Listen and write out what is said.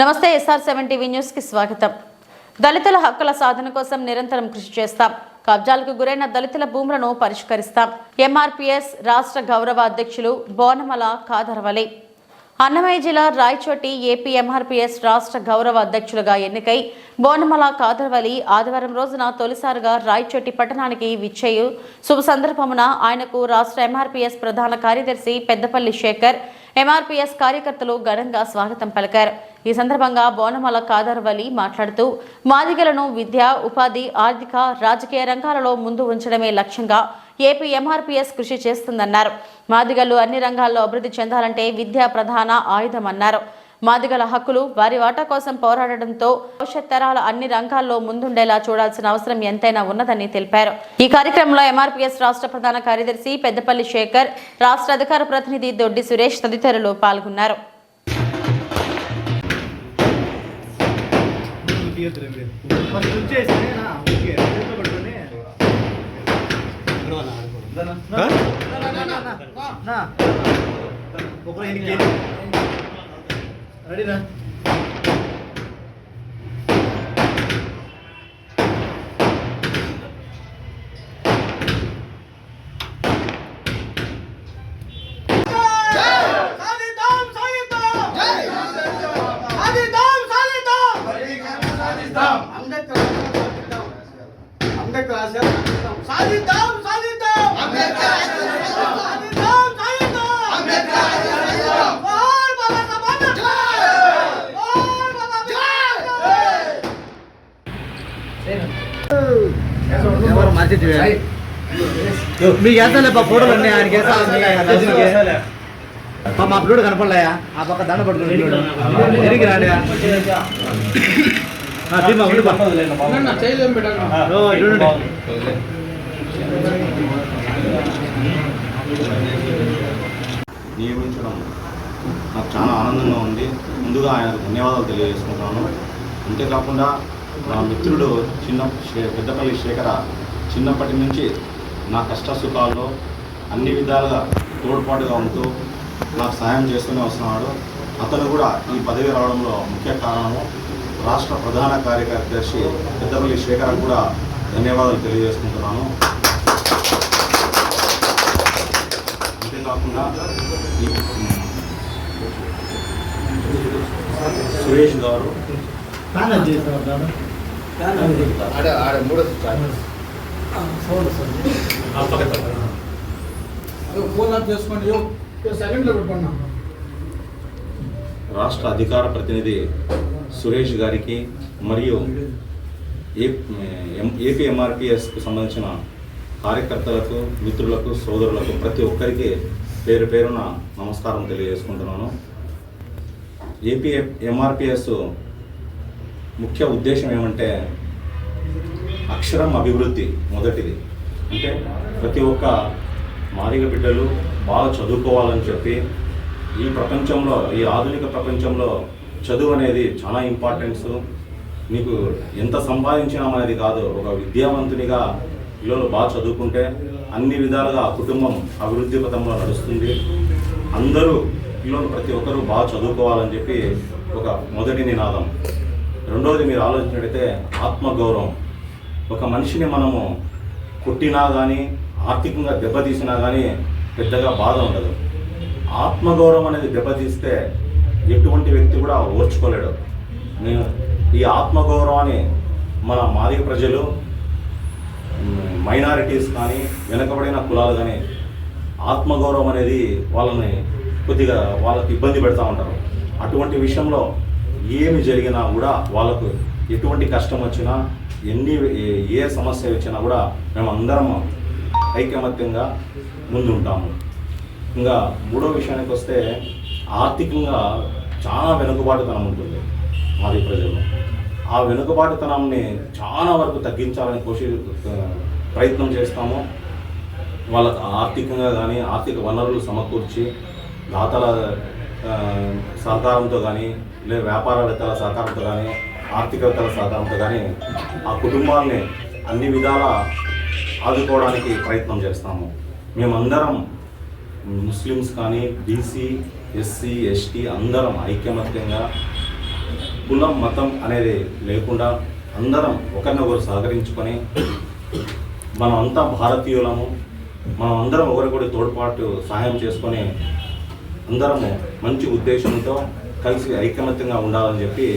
నమస్తే SR seven TV న్యూస్కి స్వాగతం. దళితుల హక్కుల సాధన కోసం నిరంతరం కృషి చేస్తాం. కబ్జాలకు గురైన దళితుల భూములను పరిష్కరిస్తాం. ఎంఆర్పిఎస్ రాష్ట్ర గౌరవ అధ్యక్షులు బోనమల కాదరవలి. అన్నమయ్య జిల్లా రాయచోటి ఏపీ ఎంఆర్పిఎస్ రాష్ట్ర గౌరవ అధ్యక్షులుగా ఎన్నికై బోనమల కాదర్వలి ఆదివారం రోజున తొలిసారిగా రాయచోటి పట్టణానికి విచ్చేయు. శుభ సందర్భమున ఆయనకు రాష్ట్ర ఎంఆర్పిఎస్ ప్రధాన కార్యదర్శి పెద్దపల్లి శేఖర్ ఎంఆర్పిఎస్ కార్యకర్తలు ఘనంగా స్వాగతం పలికారు. ఈ సందర్భంగా బోనమల కాదర్వలి మాట్లాడుతూ మాదిగలను విద్య ఉపాధి ఆర్థిక రాజకీయ రంగాలలో ముందు ఉంచడమే లక్ష్యంగా ఏపీ ఎంఆర్పీఎస్ కృషి చేస్తుందన్నారు. మాదిగలు అన్ని రంగాల్లో అభివృద్ధి చెందాలంటే విద్య ప్రధాన ఆయుధమన్నారు. మాదిగల హక్కులు వారి వాటా కోసం పోరాడడంతో భవిష్యత్ తరాల అన్ని రంగాల్లో ముందుండేలా చూడాల్సిన అవసరం ఎంతైనా ఉన్నదని తెలిపారు. ఈ కార్యక్రమంలో ఎంఆర్పీఎస్ రాష్ట్ర ప్రధాన కార్యదర్శి పెద్దపల్లి శేఖర్ రాష్ట్ర అధికార ప్రతినిధి దొడ్డి సురేష్ తదితరులు పాల్గొన్నారు. ఫస్ట్ వచ్చేసి నా ఓకే చేతిలో పట్టుకొని ఒకరు రెడీనా అంబేద్కర్ ఆశయాలు సాధిద్దాం సాధిద్దాం. అంబేద్కర్ సాధిద్దాం సాధిద్దాం. అంబేద్కర్ మీకు వేస్తాలే ఫోటోలు ఉన్నాయి ఆయనకి వేస్తా మా మా పిల్లడు కనపడలేయా? ఆ పక్క దండ పడుతుంది తిరిగి రాడియా? నియమించడం నాకు చాలా ఆనందంగా ఉంది. ముందుగా ఆయనకు ధన్యవాదాలు తెలియజేసుకుంటున్నాను అంతేకాకుండా నా మిత్రుడు చిన్న పెద్దపల్లి శేఖర చిన్నప్పటి నుంచి నా కష్ట సుఖాల్లో అన్ని విధాలుగా తోడ్పాటుగా ఉంటూ నాకు సహాయం చేస్తూనే వస్తున్నాడు. అతను కూడా ఈ పదవి రావడంలో ముఖ్య కారణము రాష్ట్ర ప్రధాన కార్యదర్శి పెద్దపల్లి శేఖర కూడా ధన్యవాదాలు తెలియజేసుకుంటున్నాను. అంతేకాకుండా సురేష్ గారు రాష్ట్ర అధికార ప్రతినిధి సురేష్ గారికి మరియు ఏ- ఎం- ఏపీ ఎంఆర్పిఎస్కు సంబంధించిన కార్యకర్తలకు మిత్రులకు సోదరులకు ప్రతి ఒక్కరికి పేరు పేరున నమస్కారం తెలియజేసుకుంటున్నాను. ఏపీ ఎంఆర్పిఎస్ ముఖ్య ఉద్దేశం ఏమంటే అక్షరం అభివృద్ధి మొదటిది. అంటే ప్రతి ఒక్క మాదిగ బిడ్డలు బాగా చదువుకోవాలని చెప్పి ఈ ప్రపంచంలో ఈ ఆధునిక ప్రపంచంలో చదువు అనేది చాలా ఇంపార్టెన్స్ నీకు ఎంత సంపాదించినాం అనేది కాదు. ఒక విద్యావంతునిగా పిల్లలు బాగా చదువుకుంటే అన్ని విధాలుగా ఆ కుటుంబం అభివృద్ధి పథంలో నడుస్తుంది. అందరూ పిల్లలు ప్రతి ఒక్కరూ బాగా చదువుకోవాలని చెప్పి ఒక మొదటి నినాదం. రెండవది మీరు ఆలోచించినట్టయితే ఆత్మగౌరవం. ఒక మనిషిని మనము కొట్టినా కానీ ఆర్థికంగా దెబ్బతీసినా కానీ పెద్దగా బాధ ఉండదు. ఆత్మగౌరవం అనేది దెబ్బతీస్తే ఎటువంటి వ్యక్తి కూడా ఓర్చుకోలేడు. నేను ఈ ఆత్మగౌరవాన్ని మన మాదిక ప్రజలు మైనారిటీస్ కానీ వెనకబడిన కులాలు కానీ ఆత్మగౌరవం అనేది వాళ్ళని కొద్దిగా వాళ్ళకి ఇబ్బంది పెడతా ఉంటారు. అటువంటి విషయంలో ఏమి జరిగినా కూడా వాళ్ళకు ఎటువంటి కష్టం వచ్చినా ఎన్ని ఏ- ఏ సమస్య వచ్చినా కూడా మేము అందరం ఐకమత్యంగా ముందుంటాము. ఇంకా మూడో విషయానికి వస్తే ఆర్థికంగా చాలా వెనుకబాటుతనం ఉంటుంది మాది ప్రజల్లో. ఆ వెనుకబాటుతనాన్ని చాలా వరకు తగ్గించాలని కోసి ప్రయత్నం చేస్తాము. వాళ్ళకు ఆర్థికంగా కానీ ఆర్థిక వనరులు సమకూర్చి దాతల సహకారంతో కానీ లేదా వ్యాపారవేత్తల సహకారంతో కానీ ఆర్థికవేత్తల సహకారంతో కానీ ఆ కుటుంబాలని అన్ని విధాల ఆదుకోవడానికి ప్రయత్నం చేస్తాము. మేమందరం ముస్లిమ్స్ కానీ బీసీ ఎస్సీ ఎస్టీ అందరం ఐక్యమత్యంగా కులం మతం అనేది లేకుండా అందరం ఒకరినొకరు సహకరించుకొని మనం అంతా భారతీయులము మనం అందరం ఒకరికొకరి తోడ్పాటు సహాయం చేసుకొని అందరము మంచి ఉద్దేశంతో కలిసి ఐకమత్యంగా ఉండాలని చెప్పి